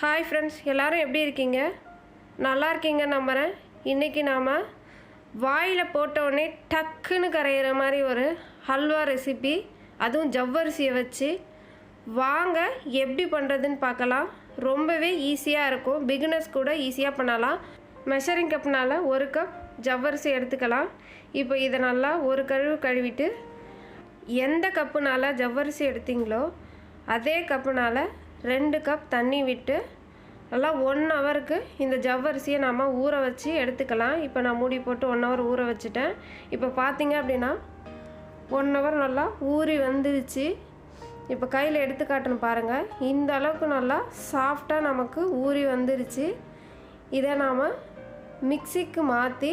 Hi friends எல்லோரும் எப்படி இருக்கீங்க? நல்லா இருக்கீங்க நம்புகிறேன் இன்றைக்கி நாம் வாயில் போட்டவுடனே டக்குன்னு கரையிற மாதிரி ஒரு ஹல்வா ரெசிபி அதுவும் ஜவ்வரிசியை வச்சு வாங்க எப்படி பண்ணுறதுன்னு பார்க்கலாம். ரொம்பவே ஈஸியாக இருக்கும். பிகினர்ஸ் கூட ஈஸியாக பண்ணலாம். மெஷரிங் கப்னால் ஒரு கப் ஜவ்வரிசி எடுத்துக்கலாம். இப்போ இதை நல்லா ஒரு கழுவு கழுவிட்டு எந்த கப்புனால் ஜவ்வரிசி எடுத்தீங்களோ அதே கப்புனால் ரெண்டு கப் தண்ணி விட்டு நல்லா ஒன் ஹவருக்கு இந்த ஜவ்வரிசியை நாம் ஊற வச்சு எடுத்துக்கலாம். இப்போ நான் மூடி போட்டு ஒன் ஹவர் ஊற வச்சுட்டேன். இப்போ பார்த்தீங்க அப்படின்னா ஒன் ஹவர் நல்லா ஊறி வந்துருச்சு. இப்போ கையில் எடுத்து காட்டணும் பாருங்கள் இந்த அளவுக்கு நல்லா சாஃப்டாக நமக்கு ஊறி வந்துருச்சு. இதை நாம் மிக்சிக்கு மாற்றி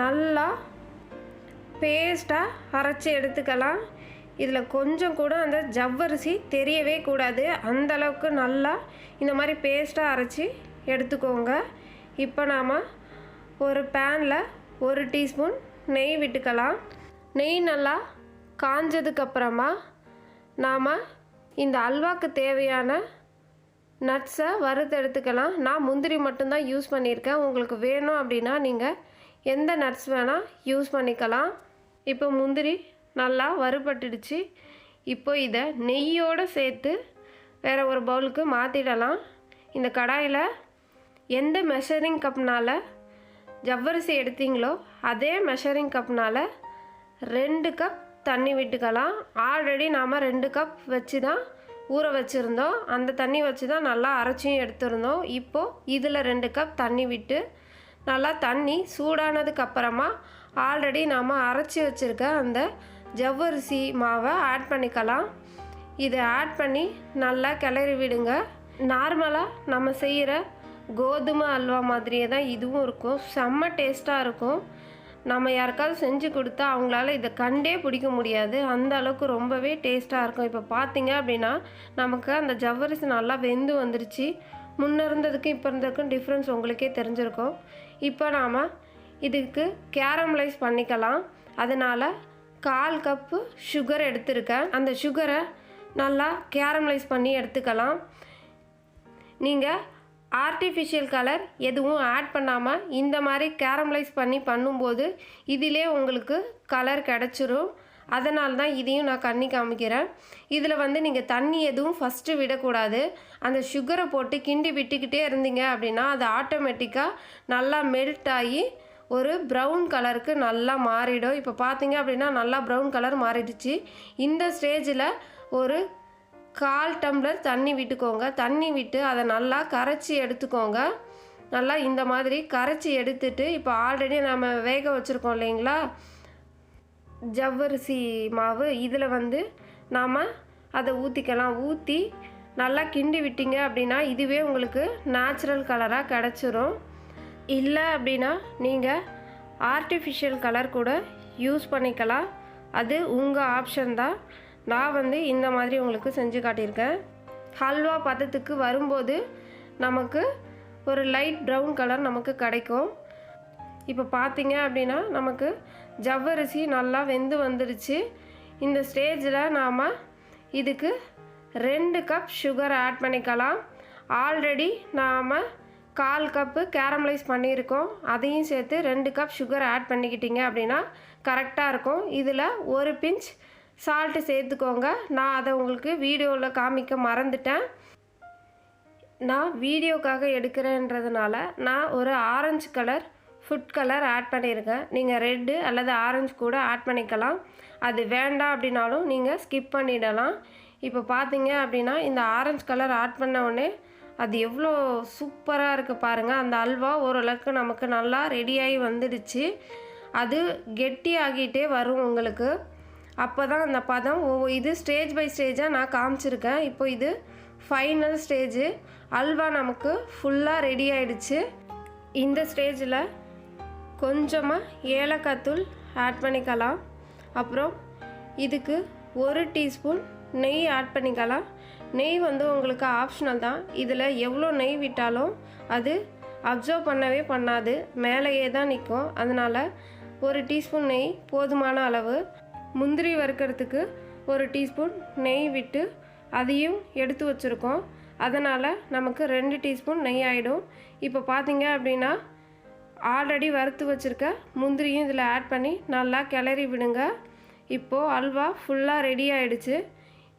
நல்லா பேஸ்ட்டாக அரைச்சி எடுத்துக்கலாம். இதில் கொஞ்சம் கூட அந்த ஜவ்வரிசி தெரியவே கூடாது. அந்த அளவுக்கு நல்லா இந்த மாதிரி பேஸ்ட்டாக அரைச்சி எடுத்துக்கோங்க. இப்போ நாம் ஒரு பேனில் ஒரு டீஸ்பூன் நெய் விட்டுக்கலாம். நெய் நல்லா காஞ்சதுக்கப்புறமா நாம் இந்த அல்வாக்கு தேவையான நட்ஸை வறுத்து எடுத்துக்கலாம். நான் முந்திரி மட்டும்தான் யூஸ் பண்ணியிருக்கேன். உங்களுக்கு வேணும் அப்படின்னா நீங்கள் எந்த நட்ஸ் வேணால் யூஸ் பண்ணிக்கலாம். இப்போ முந்திரி நல்லா வறுபட்டுடுச்சு. இப்போ இதை நெய்யோடு சேர்த்து வேறு ஒரு பவுலுக்கு மாற்றிடலாம் இந்த கடாயில் எந்த மெஷரிங் கப்னால் ஜவ்வரிசி எடுத்தீங்களோ அதே மெஷரிங் கப்னால் ரெண்டு கப் தண்ணி விட்டுக்கலாம். ஆல்ரெடி நாம் ரெண்டு கப் வச்சு தான் ஊற வச்சுருந்தோம். அந்த தண்ணி வச்சு தான் நல்லா அரைச்சியும் எடுத்துருந்தோம். இப்போது இதில் ரெண்டு கப் தண்ணி விட்டு நல்லா தண்ணி சூடானதுக்கு அப்புறமா ஆல்ரெடி நாம் அரைச்சி வச்சுருக்க அந்த ஜவ்வரிசி மாவை ஆட் பண்ணிக்கலாம். இதை ஆட் பண்ணி நல்லா கிளறி விடுங்க. நார்மலாக நம்ம செய்கிற கோதுமை அல்வா மாதிரியே தான் இதுவும் இருக்கும். செம்ம டேஸ்ட்டாக இருக்கும். நம்ம யாருக்காவது செஞ்சு கொடுத்தா அவங்களால இதை கண்டே பிடிக்க முடியாது. அந்த அளவுக்கு ரொம்பவே டேஸ்ட்டாக இருக்கும். இப்போ பார்த்தீங்க அப்படின்னா நமக்கு அந்த ஜவ்வரிசி நல்லா வெந்து வந்துருச்சு. முன்ன இருந்ததுக்கும் இப்போ இருந்ததுக்கும் டிஃப்ரென்ஸ் உங்களுக்கே தெரிஞ்சிருக்கும். இப்போ நாம் இதுக்கு கேரமலைஸ் பண்ணிக்கலாம். அதனால் கால் கப்பு சுகர் எடுத்திருக்கேன். அந்த சுகரை நல்லா கேரமலைஸ் பண்ணி எடுத்துக்கலாம். நீங்கள் ஆர்டிஃபிஷியல் கலர் எதுவும் ஆட் பண்ணாமல் இந்த மாதிரி கேரமலைஸ் பண்ணி பண்ணும்போது இதிலே உங்களுக்கு கலர் கிடச்சிரும். அதனால தான் இதையும் நான் கண்ணி காமிக்கிறேன். இதில் வந்து நீங்கள் தண்ணி எதுவும் ஃபஸ்ட்டு விடக்கூடாது. அந்த சுகரை போட்டு கிண்டி விட்டுக்கிட்டே இருந்தீங்க அப்படின்னா அது ஆட்டோமேட்டிக்காக நல்லா மெல்ட் ஆகி ஒரு ப்ரௌன் கலருக்கு நல்லா மாறிடும். இப்போ பார்த்தீங்க அப்படின்னா நல்லா ப்ரௌன் கலர் மாறிடுச்சு. இந்த ஸ்டேஜில் ஒரு கால் டம்ளர் தண்ணி விட்டுக்கோங்க. தண்ணி விட்டு அதை நல்லா கரைச்சி எடுத்துக்கோங்க. நல்லா இந்த மாதிரி கரைச்சி எடுத்துட்டு இப்போ ஆல்ரெடி நம்ம வேக வச்சுருக்கோம் இல்லைங்களா? ஜவ்வரிசி மாவு இதில் வந்து நாம் அதை ஊற்றிக்கலாம் ஊற்றி நல்லா கிண்டி விட்டீங்க அப்படின்னா இதுவே உங்களுக்கு நேச்சுரல் கலராக கிடச்சிரும். இல்லை அப்படின்னா நீங்கள் ஆர்டிஃபிஷியல் கலர் கூட யூஸ் பண்ணிக்கலாம். அது உங்கள் ஆப்ஷன் தான். நான் வந்து இந்த மாதிரி உங்களுக்கு செஞ்சு காட்டியிருக்கேன். ஹல்வா பதத்துக்கு வரும்போது நமக்கு ஒரு லைட் ப்ரௌன் கலர் நமக்கு கிடைக்கும். இப்போ பார்த்தீங்க அப்படின்னா நமக்கு ஜவ்வரிசி நல்லா வெந்து வந்துடுச்சு இந்த ஸ்டேஜில் நாம் இதுக்கு ரெண்டு கப் சுகர் ஆட் பண்ணிக்கலாம். ஆல்ரெடி நாம் கால் கப்பு கேரமலைஸ் பண்ணியிருக்கோம். அதையும் சேர்த்து ரெண்டு கப் சுகர் ஆட் பண்ணிக்கிட்டீங்க அப்படின்னா கரெக்டாக இருக்கும். இதில் ஒரு பிஞ்ச் சால்ட்டு சேர்த்துக்கோங்க. நான் அதை உங்களுக்கு வீடியோவில் காமிக்க மறந்துட்டேன். நான் வீடியோக்காக எடுக்கிறேன்றதுனால நான் ஒரு orange colour food colour add பண்ணியிருக்கேன். நீங்கள் ரெட்டு அல்லது ஆரஞ்சு கூட ஆட் பண்ணிக்கலாம். அது வேண்டாம் அப்படின்னாலும் நீங்கள் ஸ்கிப் பண்ணிடலாம். இப்போ பார்த்தீங்க அப்படின்னா இந்த ஆரஞ்சு கலர் ஆட் பண்ண உடனே அது எவ்வளோ சூப்பராக இருக்குது பாருங்கள் அந்த அல்வா ஓரளவுக்கு நமக்கு நல்லா ரெடியாகி வந்துடுச்சு. அது கெட்டி ஆகிட்டே வரும் உங்களுக்கு. அப்போ தான் அந்த பதம் ஒவ்வொரு இது ஸ்டேஜ் பை ஸ்டேஜாக நான் காமிச்சிருக்கேன். இப்போ இது ஃபைனல் ஸ்டேஜு அல்வா நமக்கு ஃபுல்லாக ரெடி ஆயிடுச்சு. இந்த ஸ்டேஜில் கொஞ்சமாக ஏலக்காய் தூள் ஆட் பண்ணிக்கலாம். அப்புறம் இதுக்கு ஒரு டீஸ்பூன் நெய் ஆட் பண்ணிக்கலாம். நெய் வந்து உங்களுக்கு ஆப்ஷனல் தான். இதில் எவ்வளோ நெய் விட்டாலும் அது அப்சர்வ் பண்ணவே பண்ணாது. மேலேயே தான் நிற்கும் அதனால் ஒரு டீஸ்பூன் நெய் போதுமான அளவு. முந்திரி வறுக்கிறதுக்கு ஒரு டீஸ்பூன் நெய் விட்டு அதையும் எடுத்து வச்சுருக்கோம். அதனால் நமக்கு ரெண்டு டீஸ்பூன் நெய் ஆகிடும் இப்போ பார்த்தீங்க அப்படின்னா ஆல்ரெடி வறுத்து வச்சுருக்க முந்திரியும் இதில் ஆட் பண்ணி நல்லா கிளறி விடுங்க. இப்போது அல்வா ஃபுல்லாக ரெடி ஆகிடுச்சு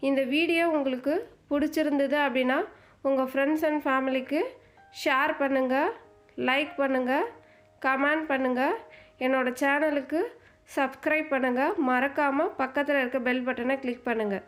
இந்த வீடியோ உங்களுக்கு பிடிச்சிருந்தது அப்படின்னா உங்கள் ஃப்ரெண்ட்ஸ் அண்ட் ஃபேமிலிக்கு ஷேர் பண்ணுங்கள் லைக் பண்ணுங்கள் கமெண்ட் பண்ணுங்கள் என்னோடய சேனலுக்கு சப்ஸ்கிரைப் பண்ணுங்கள் மறக்காமல் பக்கத்தில் இருக்க பெல் பட்டனை கிளிக் பண்ணுங்கள்